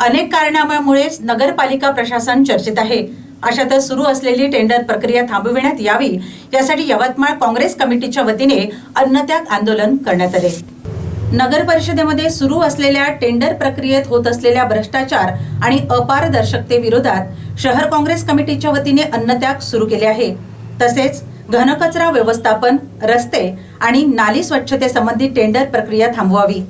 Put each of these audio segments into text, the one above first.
अनेक कारणामुळेच नगरपालिका प्रशासन चर्चेत आहे. अशातच सुरू असलेली टेंडर प्रक्रिया थांबविण्यात यावी यासाठी यवतमाळ काँग्रेस कमिटीच्या वतीने अन्नत्याग आंदोलन करण्यात आले. नगर परिषदेमध्ये सुरू असलेल्या टेंडर प्रक्रियेत होत असलेल्या भ्रष्टाचार आणि अपारदर्शकतेविरोधात शहर काँग्रेस कमिटीच्या वतीने अन्नत्याग सुरू केले आहे. तसेच घनकचरा व्यवस्थापन रस्ते आणि नाली स्वच्छतेसंबंधी टेंडर प्रक्रिया थांबवावी.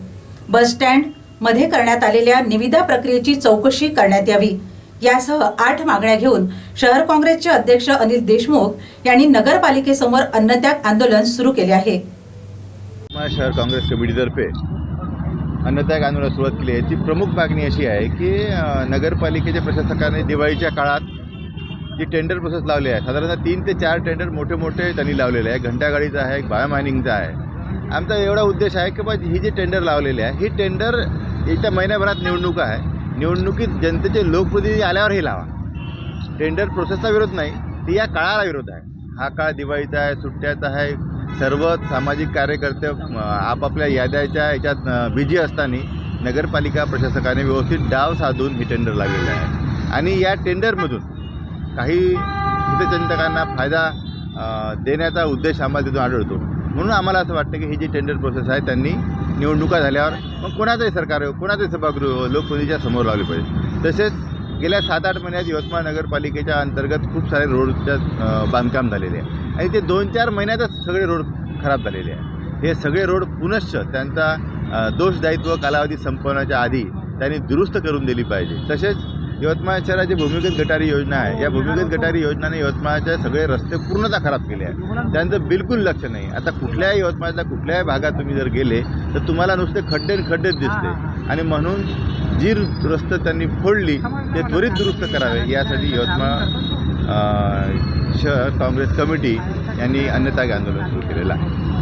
बस स्टँड मध्ये करण्यात आलेल्या निविदा प्रक्रियेची चौकशी करण्यात यावी. यासह आठ मागण्या घेऊन शहर काँग्रेसचे अध्यक्ष अनिल देशमुख यांनी नगरपालिकेसमोर अन्नत्याग आंदोलन सुरू केले आहे. शहर काँग्रेस कमिटीतर्फे अन्नत्याग आंदोलन सुरुवात केली आहे. ती प्रमुख मागणी अशी आहे की नगरपालिकेच्या प्रशासकाने दिवाळीच्या काळात जी टेंडर प्रोसेस लावली आहे साधारणतः तीन ते चार टेंडर मोठे मोठे त्यांनी लावलेले आहे. घंटागाडीचा आहे बायोमायनिंगचा आहे. आमचा एवढा उद्देश आहे की बा ही जी टेंडर लावलेली आहे ही टेंडर येत्या महिन्याभरात निवडणूक आहे. निवडणुकीत जनतेचे लोकप्रतिनिधी आल्यावर हे लावा. टेंडर प्रोसेसचा विरोध नाही ती या काळाला विरोध आहे. हा काळ दिवाळीचा आहे सुट्ट्याचा आहे. सर्व सामाजिक कार्यकर्ते आपापल्या याद्याच्या याच्यात बिझी असताना नगरपालिका प्रशासकाने व्यवस्थित डाव साधून ही टेंडर लागलेलं आहे. आणि या टेंडरमधून काही हितचिंतकांना फायदा देण्याचा उद्देश आम्हाला तिथून आढळतो. म्हणून आम्हाला असं वाटतं की ही जी टेंडर प्रोसेस आहे त्यांनी निवडणुका झाल्यावर मग कोणाचंही सरकार हो कोणाचंही सभागृह हो, लोकप्रतिनिधीच्या समोर लावले पाहिजे. तसेच गेल्या सात आठ महिन्यात यवतमाळ नगरपालिकेच्या अंतर्गत खूप सारे रोडच्या बांधकाम झालेले आहे. आणि ते दोन चार महिन्यातच सगळे रोड खराब झालेले आहे. हे सगळे रोड पुनश्च त्यांचा दोषदायित्व कालावधी संपवण्याच्या आधी त्यांनी दुरुस्त करून दिली पाहिजे. तसेच यवतमाळ शहराची भूमिगत गटारी योजना आहे. या भूमिगत गटारी योजनेने यवतमाळचे सगळे रस्ते पूर्णतः खराब केले आहे त्यांचं बिलकुल लक्ष नाही. आता कुठल्याही यवतमाळच्या कुठल्याही भागात तुम्ही जर गेले तर तुम्हाला नुसते खड्डे खड्डेच दिसते. आणि म्हणून जी रस्ते त्यांनी फोडली ते त्वरित दुरुस्त करावे. यासाठी यवतमाळ शहर काँग्रेस कमिटी यांनी अन्नत्याग आंदोलन सुरू केलेलं आहे.